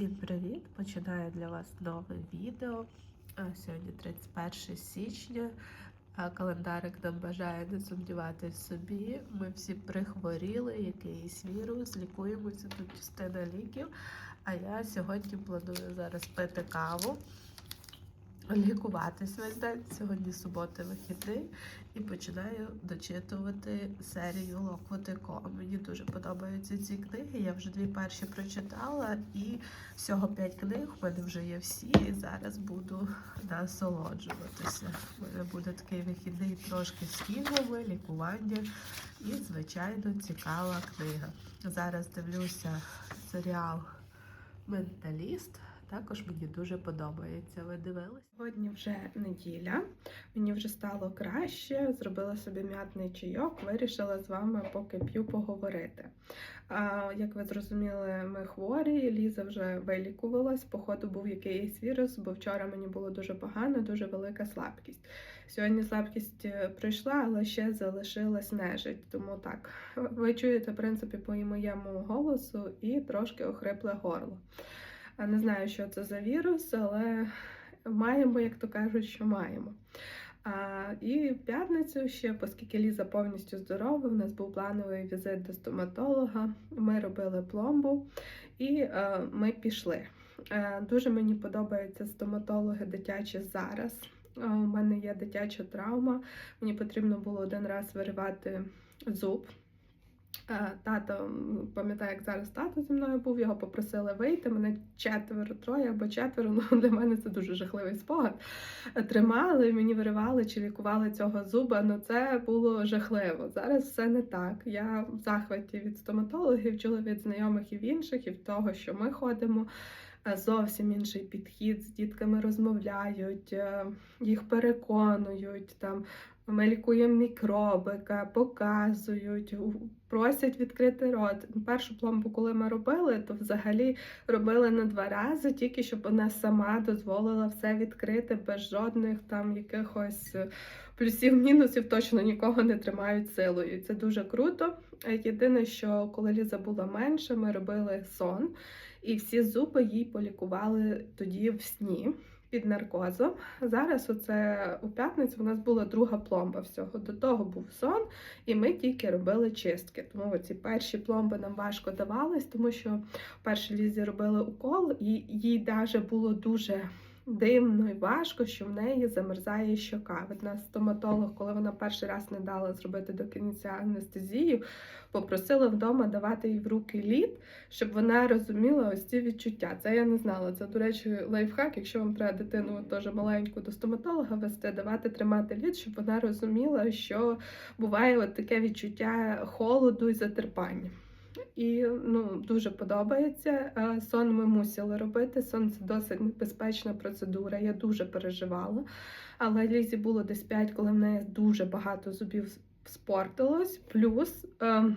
Всім привіт! Починаю для вас нове відео. А, Сьогодні 31 січня. Календарик нам бажає не сумніватися собі. Ми всі прихворіли, якийсь вірус, лікуємося тут частина ліків. А я сьогодні планую зараз пити каву, лікуватись весь день. Сьогодні субота вихідний і починаю дочитувати серію Локвотико. Мені дуже подобаються ці книги. Я вже дві перші прочитала, і всього п'ять книг. У мене вже є всі. І зараз буду насолоджуватися. У мене буде такий вихідний трошки з фільмами, лікування і, звичайно, цікава книга. Зараз дивлюся серіал Менталіст. Також мені дуже подобається. Ви дивились? Сьогодні вже неділя, мені вже стало краще, зробила собі м'ятний чайок, вирішила з вами, поки п'ю, поговорити. А, як ви зрозуміли, ми хворі, Ліза вже вилікувалась, походу був якийсь вірус, бо вчора мені було дуже погано, дуже велика слабкість. Сьогодні слабкість е, пройшла, але ще залишилась нежить. Тому так, ви чуєте, в принципі, по моєму голосу і трошки охрипле горло. А Не знаю, що це за вірус, але маємо, як то кажуть, що маємо. А, і в п'ятницю ще, оскільки Ліза повністю здорова, в нас був плановий візит до стоматолога. Ми робили пломбу і е, ми пішли. Е, дуже мені подобаються стоматологи дитячі зараз. Е, у мене є дитяча травма. Мені потрібно було один раз виривати зуб. Е, Тато м, пам'ятаю, як зараз тато зі мною був, його попросили вийти. Мене четверо, троє або четверо. Ну для мене це дуже жахливий спогад. Е, Тримали, мені виривали чи лікували цього зуба. Ну це було жахливо. Зараз все не так. Я в захваті від стоматологів, чула від знайомих і в інших, і в того, що ми ходимо. Е, Зовсім інший підхід з дітками розмовляють, їх переконують там. Ми лікуємо мікробика, показують, просять відкрити рот. Першу пломбу, коли ми робили, то взагалі робили на два рази, тільки щоб вона сама дозволила все відкрити без жодних там якихось е, плюсів-мінусів, точно нікого не тримають силою. Це дуже круто. Е, Єдине, що коли Ліза була менша, ми робили сон, і всі зуби їй полікували тоді в сні під наркозом. Зараз оце у п'ятницю у нас була друга пломба всього. До того був сон, і ми тільки робили чистки. Тому ці перші пломби нам важко давались, тому що перші лізі робили укол, і їй навіть було дуже. Дивно і важко, що в неї замерзає щока. Від нас стоматолог, коли вона перший раз не дала зробити до кінця анестезію, попросила вдома давати їй в руки лід, щоб вона розуміла ось ці відчуття. Це я не знала. Це, до речі, лайфхак. Якщо вам треба дитину теж маленьку до стоматолога вести, давати тримати лід, щоб вона розуміла, що буває от таке відчуття холоду і затерпання. І ну дуже подобається. Е, Сон ми мусили робити. Сон це досить небезпечна процедура. Я дуже переживала. Але Лізі було десь 5, коли в неї дуже багато зубів спортилось. Плюс ем,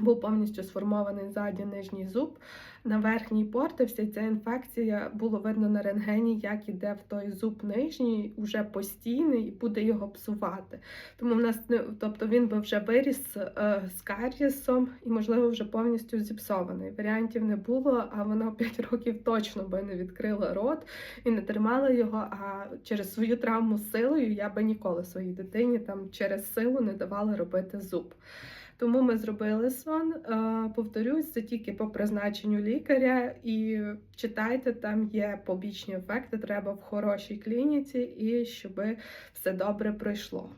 був повністю сформований ззаді нижній зуб. На верхній портився, і ця інфекція було видно на рентгені, як іде в той зуб нижній, уже постійний, і буде його псувати. Тому в нас не тобто він би вже виріс е, з карієсом і, можливо, вже повністю зіпсований. Варіантів не було, а вона в 5 років точно би не відкрила рот і не тримала його. А через свою травму силою я би ніколи своїй дитині там через силу не давала робити зуб. Тому ми зробили сон. Е, Повторюсь, це тільки по призначенню лікаря. І читайте, там є побічні ефекти. Треба в хорошій клініці і щоб все добре пройшло.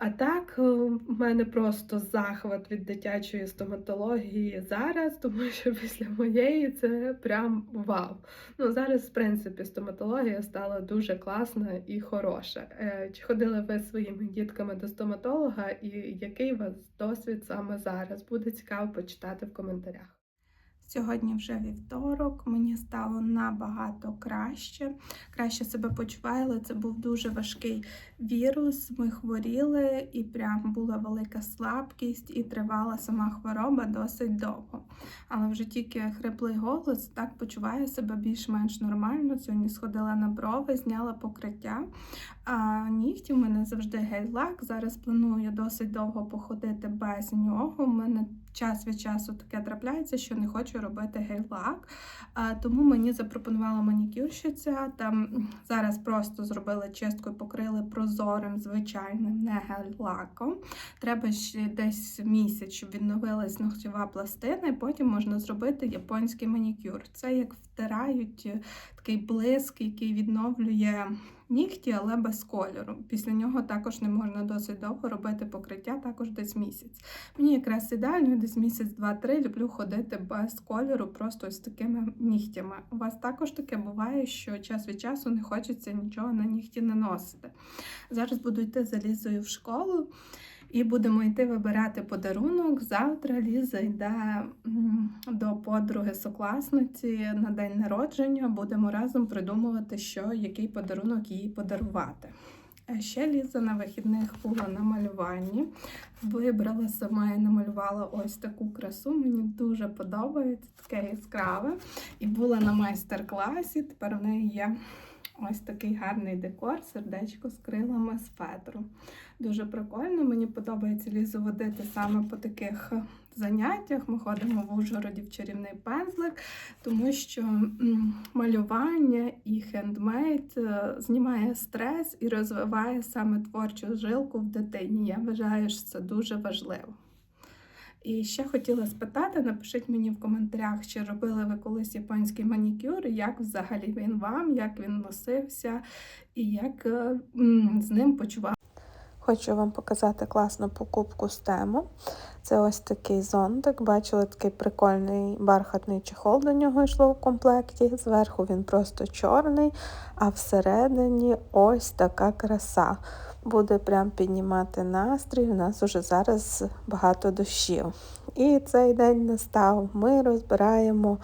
А так, е, в мене просто захват від дитячої стоматології зараз, тому що після моєї це прям вау. Ну зараз, в принципі, стоматологія стала дуже класна і хороша. Е, Чи ходили ви своїми дітками до стоматолога, і який у вас досвід саме зараз? Буде цікаво почитати в коментарях. Сьогодні вже вівторок, мені стало набагато краще. Краще себе почуваю, але це був дуже важкий вірус. Ми хворіли, і прям була велика слабкість, і тривала сама хвороба досить довго. Але вже тільки хриплий голос, так почуваю себе більш-менш нормально. Сьогодні сходила на брови, зняла покриття. А нігті у мене завжди гель-лак. Зараз планую досить довго походити без нього. У мене час від часу таке трапляється, що не хочу робити гель-лак. Тому мені запропонувала манікюрщиця. Там зараз просто зробили чистку і покрили прозорим, звичайним, не гель-лаком. Треба ще десь місяць, щоб відновилась ногтєва пластина, і потім можна зробити японський манікюр. Це як втирають е, такий блиск, який відновлює нігті, але без кольору. Після нього також не можна досить довго робити покриття, також десь місяць. Мені якраз ідеально, десь місяць, два-три люблю ходити без кольору, просто з такими нігтями. У вас також таке буває, що час від часу не хочеться нічого на нігті наносити. Зараз буду йти за Лізою в школу. І будемо йти вибирати подарунок. Завтра Ліза йде до подруги сокласниці на день народження. Будемо разом придумувати, що який подарунок їй подарувати. Ще Ліза на вихідних була на малюванні. Вибрала сама і намалювала ось таку красу. Мені дуже подобається, таке яскраве. І була на майстер-класі. Тепер в неї є ось такий гарний декор, сердечко з крилами з фетру. Дуже прикольно. Мені подобається лізу водити саме по таких е, заняттях. Ми ходимо в Ужгороді в чарівний пензлик, тому що малювання і хендмейд е, знімає стрес і розвиває саме творчу жилку в дитині. Я вважаю, що це дуже важливо. І ще хотіла спитати, напишіть мені в коментарях, чи робили ви колись японський манікюр, як взагалі він вам, як він носився і як е, з ним почував. Хочу вам показати класну покупку з тему. Це ось такий зонтик. Бачили такий прикольний бархатний чехол до нього йшло в комплекті. Зверху він просто чорний, а всередині ось така краса. Буде прям піднімати настрій. У нас уже зараз багато дощів. І цей день настав. Ми розбираємо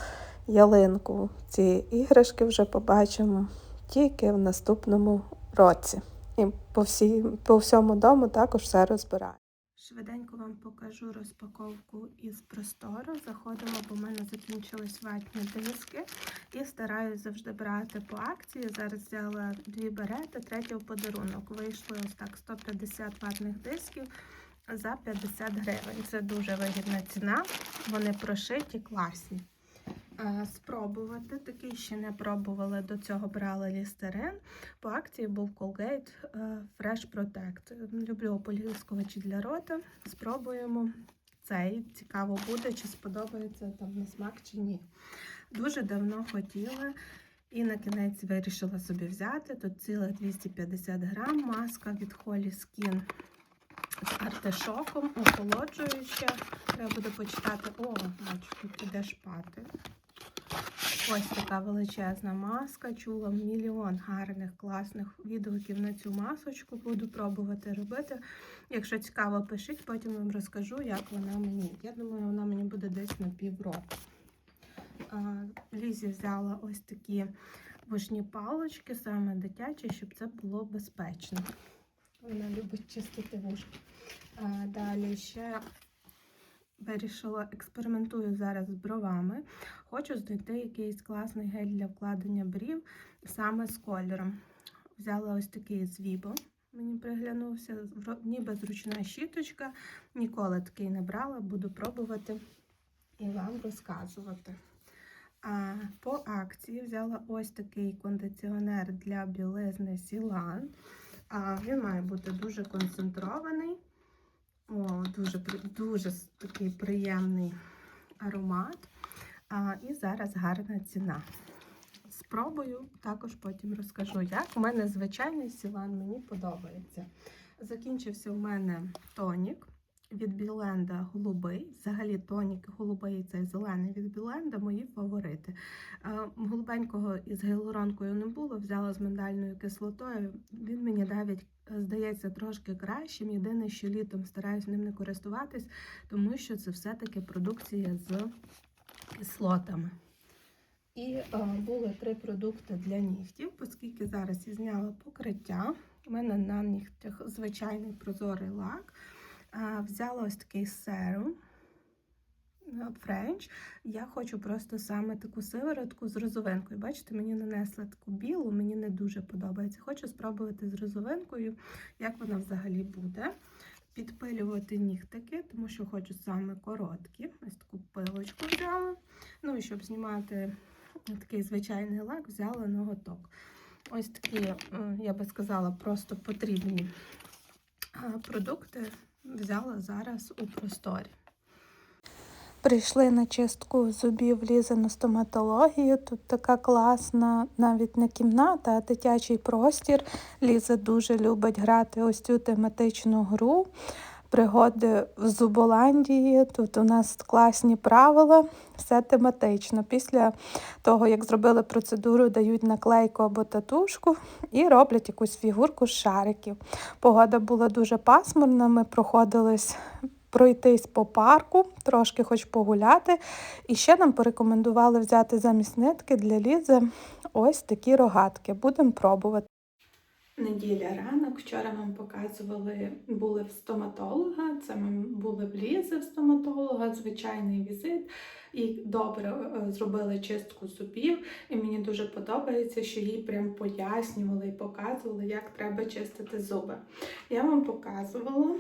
ялинку. Ці іграшки вже побачимо тільки в наступному році. І по, всій, по всьому дому також все розбираю. Швиденько вам покажу розпаковку із простору. Заходимо, бо в мене закінчились ватні диски. І стараюсь завжди брати по акції. Зараз взяла дві берети, третю в подарунок. Вийшло ось так 150 ватних дисків за 50 гривень. Це дуже вигідна ціна. Вони прошиті, класні. Е, Спробувати. Такий ще не пробувала. До цього брала лістерин. По акції був Colgate е, Fresh Protect. Люблю ополіскувачі для рота. Спробуємо цей. Цікаво буде, чи сподобається там на смак чи ні. Дуже давно хотіла. І на кінець вирішила собі взяти. Тут цілих 250 грам маска від Holy Skin з артишоком, охолоджуюча. Треба буде почитати. О, бачу, тут іде шпати. Ось така величезна маска. Чула мільйон гарних, класних відгуків на цю масочку. Буду пробувати робити. Якщо цікаво, пишіть, потім вам розкажу, як вона мені. Я думаю, вона мені буде десь на півроку. Лізі взяла ось такі вушні палочки, саме дитячі, щоб це було безпечно. Вона любить чистити вушки. Далі ще вирішила, експериментую зараз з бровами. Хочу знайти якийсь класний гель для вкладення брів саме з кольором. Взяла ось такий з Vibo. Мені приглянувся, ніби зручна щіточка. Ніколи такий не брала, буду пробувати і вам розказувати. А по акції взяла ось такий кондиціонер для білизни Сілан. А, він має бути дуже концентрований. О, дуже, дуже такий приємний аромат. А, і зараз гарна ціна. Спробую, також потім розкажу, як. У мене звичайний сілан, мені подобається. Закінчився у мене тонік від Біленда голубий. Взагалі тонік голубий цей зелений від Біленда мої фаворити. Е, Голубенького із гіалуронкою не було, взяла з миндальною кислотою. Він мені навіть е, здається трошки кращим. Єдине, що літом стараюсь ним не користуватись, тому що це все-таки продукція з кислотами. І е, були три продукти для нігтів, оскільки зараз я зняла покриття. У мене на нігтях звичайний прозорий лак. Е, взяла ось такий серум е, French. Я хочу просто саме таку сиворотку з розовинкою. Бачите, мені нанесли таку білу, мені не дуже подобається. Хочу спробувати з розовинкою, як вона взагалі буде. Підпилювати нігтики, тому що хочу саме короткі. Ось таку пилочку взяла. Ну і щоб знімати такий звичайний лак, взяла ноготок. Ось такі, я би сказала, просто потрібні продукти взяла зараз у просторі. Прийшли на чистку зубів Лізи на стоматологію. Тут така класна, навіть не кімната, а дитячий простір. Ліза дуже любить грати ось цю тематичну гру. Пригоди в Зуболандії. Тут у нас класні правила, все тематично. Після того, як зробили процедуру, дають наклейку або татушку і роблять якусь фігурку з шариків. Погода була дуже пасмурна. Ми проходились пройтись по парку, трошки хоч погуляти. І ще нам порекомендували взяти замість нитки для лізи ось такі рогатки. Будемо пробувати. Неділя ранок. Вчора вам показували, були в стоматолога. Це ми були в лізи в стоматолога, звичайний візит. І добре е, зробили чистку зубів. І мені дуже подобається, що їй прям пояснювали і показували, як треба чистити зуби. Я вам показувала.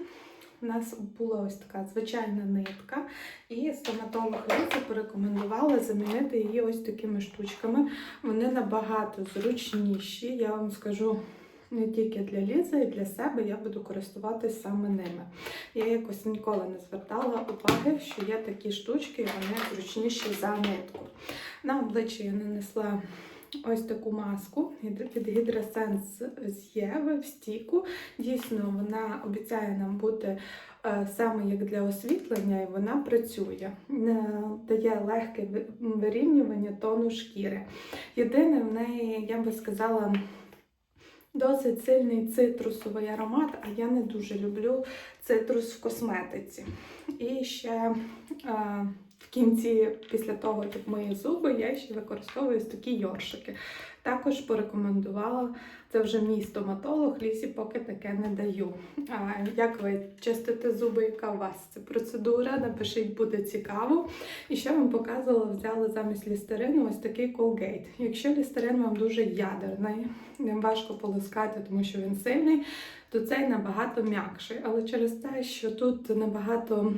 У нас була ось така звичайна нитка, і стоматолог Ліза порекомендувала замінити її ось такими штучками. Вони набагато зручніші. Я вам скажу не тільки для Лізи, і для себе я буду користуватись саме ними. Я якось ніколи не звертала уваги, що є такі штучки, і вони зручніші за нитку. На обличчя я нанесла ось таку маску від Гідросенс з Єви в стіку. Дійсно, вона обіцяє нам бути е, саме як для освітлення, і вона працює, Е, дає легке вирівнювання тону шкіри. Єдине в неї, я би сказала, досить сильний цитрусовий аромат, а я не дуже люблю цитрус в косметиці. І ще е, в кінці, після того, як мию зуби, я ще використовую такі йоршики. Також порекомендувала, це вже мій стоматолог, лісі поки таке не даю. А, як ви чистите зуби, яка у вас це процедура? Напишіть, буде цікаво. І ще вам показувала, взяла замість лістерину ось такий Colgate. Якщо лістерин вам дуже ядерний, ним важко полоскати, тому що він сильний, то цей набагато м'якший. Але через те, що тут набагато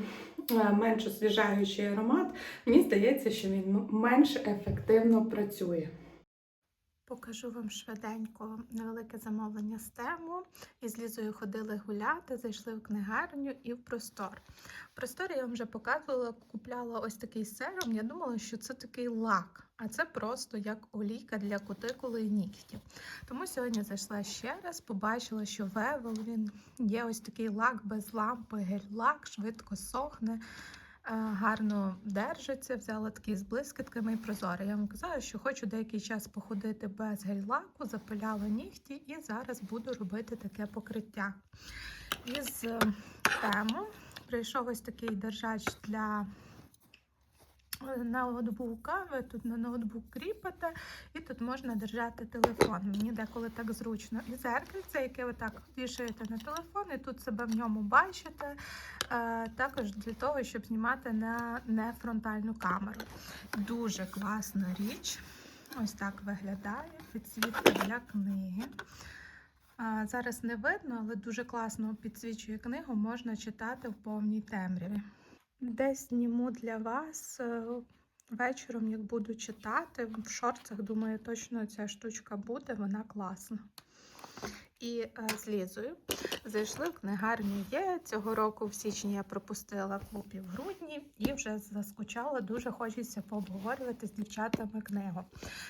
менш освіжаючий аромат, мені здається, що він менш ефективно працює. Покажу вам швиденько невелике замовлення з тему. І з Лізою ходили гуляти, зайшли в книгарню і в простор. В просторі я вам вже показувала, купляла ось такий серум. Я думала, що це такий лак, а це просто як олійка для кутикули і нігтів. Тому сьогодні зайшла ще раз, побачила, що в Evelyn є ось такий лак без лампи, гель-лак, швидко сохне. е, Гарно держиться, взяла такий з блискітками і прозорий. Я вам казала, що хочу деякий час походити без гель-лаку, запиляла нігті і зараз буду робити таке покриття. Із е, тему прийшов ось такий держач для е, ноутбука. Ви тут на ноутбук кріпите, і тут можна держати телефон. Мені деколи так зручно. І зеркальце, яке ви так вішаєте на телефон, і тут себе в ньому бачите. Е, Також для того, щоб знімати на нефронтальну камеру. Дуже класна річ. Ось так виглядає. Підсвітка для книги. Зараз не видно, але дуже класно підсвічує книгу, можна читати в повній темряві. Десь зніму для вас е, вечором, як буду читати. В шорцах, думаю, точно ця штучка буде, вона класна. І е, з Лізою зайшли в книгарню є. Цього року в січні я пропустила клуб в грудні і вже заскучала. Дуже хочеться пообговорювати з дівчатами книгу.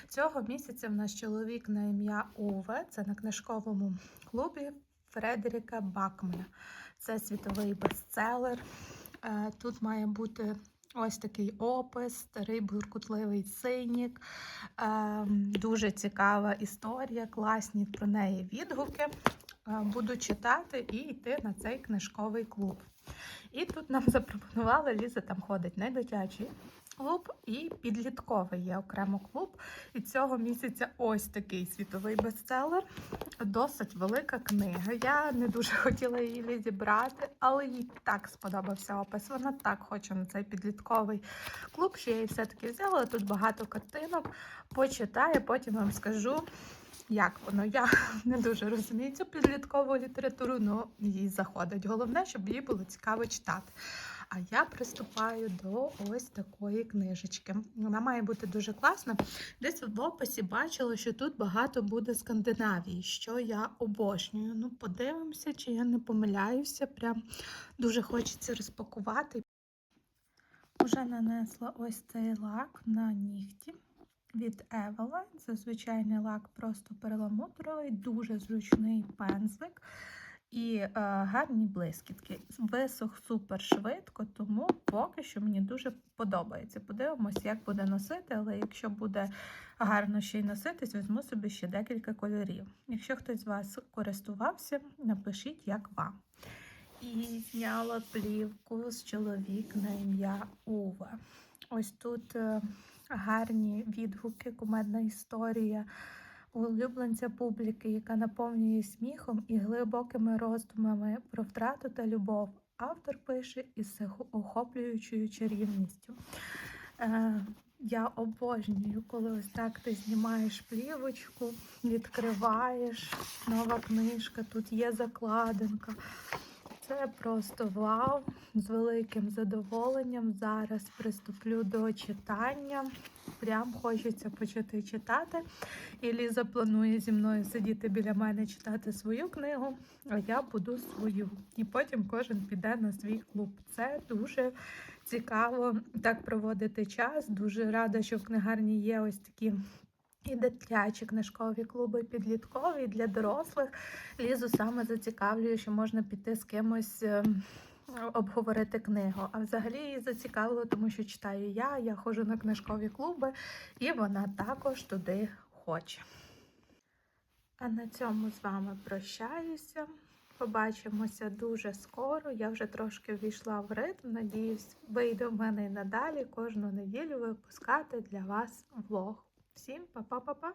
Цього місяця в нас чоловік на ім'я Уве. Це на книжковому клубі Фредеріка Бакмана. Це світовий бестселер. Е, Тут має бути ось такий опис, старий буркутливий синік. Ем, Дуже цікава історія, класні про неї відгуки. Е, Буду читати і йти на цей книжковий клуб. І тут нам запропонували, Ліза там ходить не дитячий клуб і підлітковий є окремо клуб. І цього місяця ось такий світовий бестселер. Досить велика книга. Я не дуже хотіла її відібрати, але їй так сподобався опис. Вона так хоче на цей підлітковий клуб, що я її все-таки взяла. Тут багато картинок. Почитаю, потім вам скажу, як воно. Я не дуже розумію цю підліткову літературу, але їй заходить. Головне, щоб їй було цікаво читати. А я приступаю до ось такої книжечки. Вона має бути дуже класна. Десь в описі бачила, що тут багато буде Скандинавії, що я обожнюю. Ну, подивимося, чи я не помиляюся. Прям дуже хочеться розпакувати. Уже нанесла ось цей лак на нігті від Eveline. Це звичайний лак просто перламутровий, дуже зручний пензлик і е, гарні блискітки. Висох супер швидко, тому поки що мені дуже подобається. Подивимось, як буде носити, але якщо буде гарно ще й носитись, візьму собі ще декілька кольорів. Якщо хтось з вас користувався, напишіть, як вам. І зняла плівку з чоловік на ім'я Уве. Ось тут е, гарні відгуки, кумедна історія улюбленця публіки, яка наповнює сміхом і глибокими роздумами про втрату та любов. Автор пише із охоплюючою чарівністю. Е, я обожнюю, коли ось так ти знімаєш плівочку, відкриваєш, нова книжка, тут є закладинка. Це просто вау! З великим задоволенням зараз приступлю до читання. Прям хочеться почати читати. І Ліза планує зі мною сидіти біля мене читати свою книгу, а я буду свою. І потім кожен піде на свій клуб. Це дуже цікаво так проводити час. Дуже рада, що в книгарні є ось такі. І дитячі книжкові клуби, підліткові для дорослих. Лізу саме зацікавлює, що можна піти з кимось ем, обговорити книгу. А взагалі її зацікавило, тому що читаю я, я ходжу на книжкові клуби, і вона також туди хоче. А на цьому з вами прощаюся. Побачимося дуже скоро. Я вже трошки ввійшла в ритм. Надіюсь, вийде в мене і надалі кожну неділю випускати для вас влог. Всім па-па-па-па!